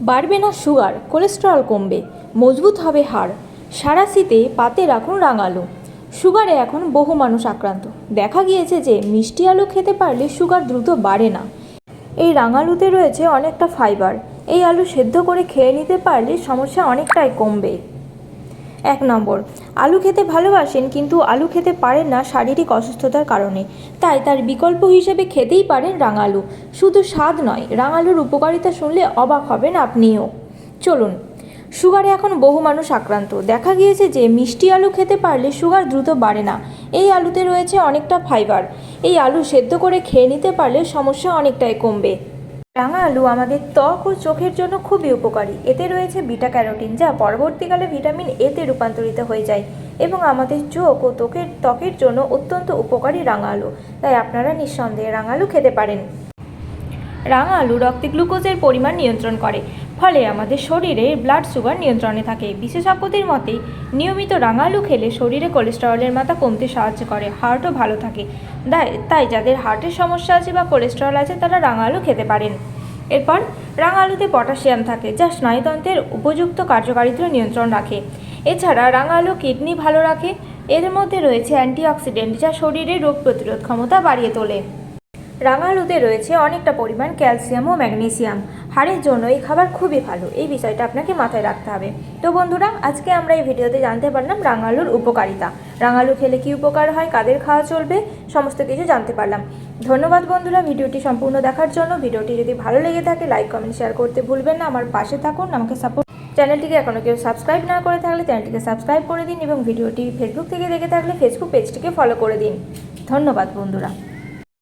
বাড়বে না sugar, cholesterol কমবে, মজবুত হবে হাড়। সারা শীতে পাতে রাখুন রাঙালো। সুগারে এখন বহু মানুষ আক্রান্ত। দেখা গিয়েছে যে মিষ্টি আলু খেতে পারলে সুগার দ্রুত বাড়ে না। এই রাঙালুতে রয়েছে অনেকটা ফাইবার। এই আলু সেদ্ধ করে খেয়ে নিতে পারলে সমস্যা অনেকটাই কমবে। এক নম্বর। আলু খেতে ভালোবাসেন কিন্তু আলু খেতে পারেন না শারীরিক অসুস্থতার কারণে। তাই তার বিকল্প হিসেবে খেতেই পারেন রাঙালু। শুধু স্বাদ নয়, রাঙালুর উপকারিতা শুনলে অবাক হবেন আপনিও। চলুন, সুগারে এখন বহু মানুষ আক্রান্ত। দেখা গিয়েছে যে মিষ্টি আলু খেতে পারলে সুগার দ্রুত বাড়ে না। এই আলুতে রয়েছে অনেকটা ফাইবার। এই আলু সেদ্ধ করে খেয়ে নিতে পারলে সমস্যা অনেকটাই কমবে। রাঙা আলু আমাদের ত্বক ও চোখের জন্য খুবই উপকারী। এতে রয়েছে বিটা ক্যারোটিন যা পরবর্তীকালে ভিটামিন এতে রূপান্তরিত হয়ে যায় এবং আমাদের চোখ ও ত্বকের ত্বকের জন্য অত্যন্ত উপকারী রাঙা আলু তাই আপনারা নিঃসন্দেহে রাঙা আলু খেতে পারেন। রাঙা আলু রক্তে গ্লুকোজের পরিমাণ নিয়ন্ত্রণ করে। ফলে আমাদের শরীরে ব্লাড সুগার নিয়ন্ত্রণে থাকে। বিশেষজ্ঞদের মতে, নিয়মিত রাঙা আলু খেলে শরীরে কোলেস্টেরলের মাত্রা কমতে সাহায্য করে, হার্টও ভালো থাকে। তাই যাদের হার্টের সমস্যা আছে বা কোলেস্টেরল আছে, তারা রাঙা আলু খেতে পারেন। এরপর রাঙা আলুতে পটাশিয়াম থাকে, যা স্নায়ুতন্ত্রের উপযুক্ত কার্যকারিতা নিয়ন্ত্রণ রাখে। এছাড়া রাঙা আলু কিডনি ভালো রাখে। এর মধ্যে রয়েছে অ্যান্টিঅক্সিডেন্ট, যা শরীরে রোগ প্রতিরোধ ক্ষমতা বাড়িয়ে তোলে। রাঙা আলুতে রয়েছে অনেকটা পরিমাণ ক্যালসিয়াম ও ম্যাগনেসিয়াম। হাড়ের জন্য এই খাবার খুবই ভালো। এই বিষয়টা আপনাকে মাথায় রাখতে হবে। তো বন্ধুরা, আজকে আমরা এই ভিডিওতে জানতে পারলাম রাঙালুর উপকারিতা। রাঙালু খেলে কি উপকার হয়, কাদের খাওয়া চলবে, সমস্ত কিছু জানতে পারলাম। ধন্যবাদ বন্ধুরা ভিডিওটি সম্পূর্ণ দেখার জন্য। ভিডিওটি যদি ভালো লেগে থাকে, লাইক, কমেন্ট, শেয়ার করতে ভুলবেন না। আমার পাশে থাকুন, আমাকে সাপোর্ট। চ্যানেলটিকে এখনও কেউ সাবস্ক্রাইব না করে থাকলে চ্যানেলটিকে সাবস্ক্রাইব করে দিন এবং ভিডিওটি ফেসবুক থেকে দেখে থাকলে ফেসবুক পেজটিকে ফলো করে দিন। ধন্যবাদ বন্ধুরা।